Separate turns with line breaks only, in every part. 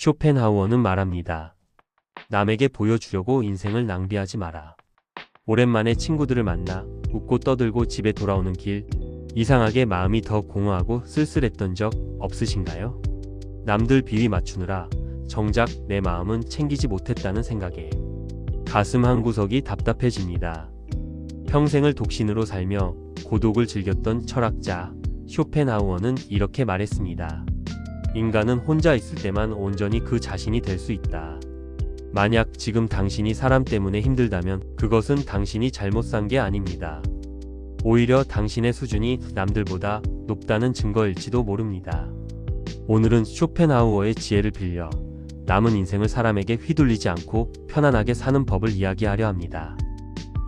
쇼펜하우어는 말합니다. 남에게 보여주려고 인생을 낭비하지 마라. 오랜만에 친구들을 만나 웃고 떠들고 집에 돌아오는 길, 이상하게 마음이 더 공허하고 쓸쓸했던 적 없으신가요? 남들 비위 맞추느라 정작 내 마음은 챙기지 못했다는 생각에 가슴 한 구석이 답답해집니다. 평생을 독신으로 살며 고독을 즐겼던 철학자 쇼펜하우어는 이렇게 말했습니다. 인간은 혼자 있을 때만 온전히 그 자신이 될 수 있다. 만약 지금 당신이 사람 때문에 힘들다면 그것은 당신이 잘못 산 게 아닙니다. 오히려 당신의 수준이 남들보다 높다는 증거일지도 모릅니다. 오늘은 쇼펜하우어의 지혜를 빌려 남은 인생을 사람에게 휘둘리지 않고 편안하게 사는 법을 이야기하려 합니다.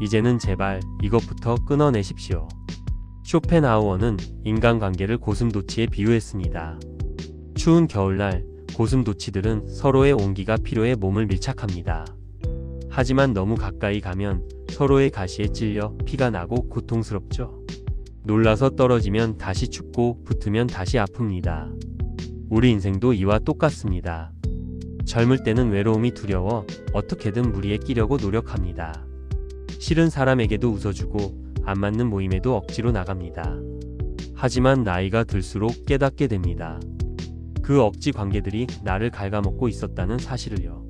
이제는 제발 이것부터 끊어내십시오. 쇼펜하우어는 인간관계를 고슴도치에 비유했습니다. 추운 겨울날 고슴도치들은 서로의 온기가 필요해 몸을 밀착합니다. 하지만 너무 가까이 가면 서로의 가시에 찔려 피가 나고 고통스럽죠. 놀라서 떨어지면 다시 춥고 붙으면 다시 아픕니다. 우리 인생도 이와 똑같습니다. 젊을 때는 외로움이 두려워 어떻게든 무리에 끼려고 노력합니다. 싫은 사람에게도 웃어주고 안 맞는 모임에도 억지로 나갑니다. 하지만 나이가 들수록 깨닫게 됩니다. 그 억지 관계들이 나를 갉아먹고 있었다는 사실을요.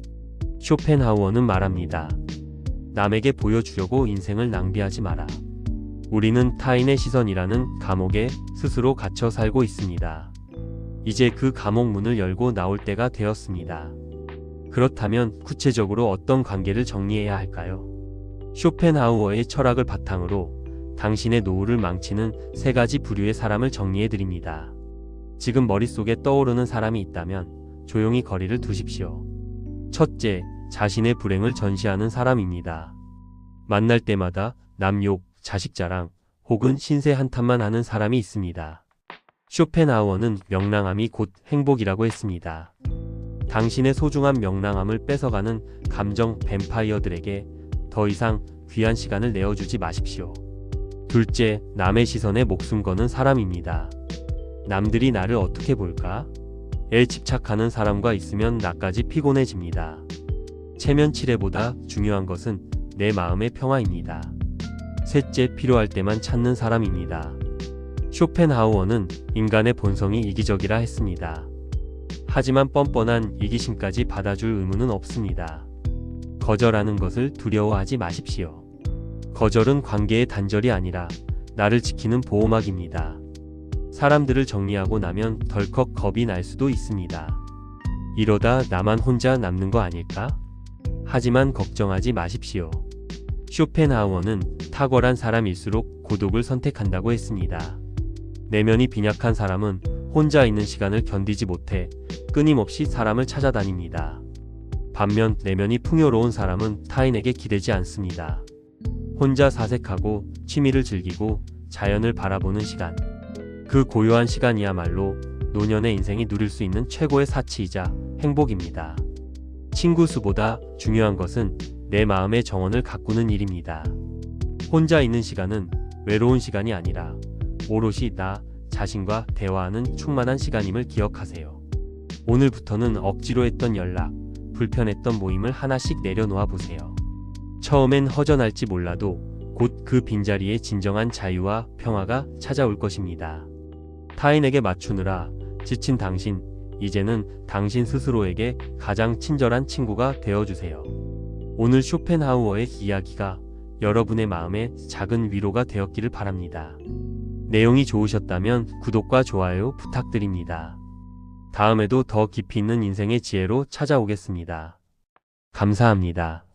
쇼펜하우어는 말합니다. 남에게 보여주려고 인생을 낭비하지 마라. 우리는 타인의 시선이라는 감옥에 스스로 갇혀 살고 있습니다. 이제 그 감옥 문을 열고 나올 때가 되었습니다. 그렇다면 구체적으로 어떤 관계를 정리해야 할까요? 쇼펜하우어의 철학을 바탕으로 당신의 노후를 망치는 세 가지 부류의 사람을 정리해 드립니다. 지금 머릿속에 떠오르는 사람이 있다면 조용히 거리를 두십시오. 첫째, 자신의 불행을 전시하는 사람입니다. 만날 때마다 남 욕, 자식 자랑, 혹은 신세 한탄만 하는 사람이 있습니다. 쇼펜하우어는 명랑함이 곧 행복이라고 했습니다. 당신의 소중한 명랑함을 뺏어가는 감정 뱀파이어들에게 더 이상 귀한 시간을 내어주지 마십시오. 둘째, 남의 시선에 목숨 거는 사람입니다. 남들이 나를 어떻게 볼까? 에 집착하는 사람과 있으면 나까지 피곤해집니다. 체면 칠해보다 중요한 것은 내 마음의 평화입니다. 셋째, 필요할 때만 찾는 사람입니다. 쇼펜하우어는 인간의 본성이 이기적이라 했습니다. 하지만 뻔뻔한 이기심까지 받아줄 의무는 없습니다. 거절하는 것을 두려워하지 마십시오. 거절은 관계의 단절이 아니라 나를 지키는 보호막입니다. 사람들을 정리하고 나면 덜컥 겁이 날 수도 있습니다. 이러다 나만 혼자 남는 거 아닐까? 하지만 걱정하지 마십시오. 쇼펜하우어는 탁월한 사람일수록 고독을 선택한다고 했습니다. 내면이 빈약한 사람은 혼자 있는 시간을 견디지 못해 끊임없이 사람을 찾아다닙니다. 반면 내면이 풍요로운 사람은 타인에게 기대지 않습니다. 혼자 사색하고 취미를 즐기고 자연을 바라보는 시간. 그 고요한 시간이야말로 노년의 인생이 누릴 수 있는 최고의 사치이자 행복입니다. 친구 수보다 중요한 것은 내 마음의 정원을 가꾸는 일입니다. 혼자 있는 시간은 외로운 시간이 아니라 오롯이 나 자신과 대화하는 충만한 시간임을 기억하세요. 오늘부터는 억지로 했던 연락, 불편했던 모임을 하나씩 내려놓아 보세요. 처음엔 허전할지 몰라도 곧 그 빈자리에 진정한 자유와 평화가 찾아올 것입니다. 타인에게 맞추느라 지친 당신, 이제는 당신 스스로에게 가장 친절한 친구가 되어주세요. 오늘 쇼펜하우어의 이야기가 여러분의 마음에 작은 위로가 되었기를 바랍니다. 내용이 좋으셨다면 구독과 좋아요 부탁드립니다. 다음에도 더 깊이 있는 인생의 지혜로 찾아오겠습니다. 감사합니다.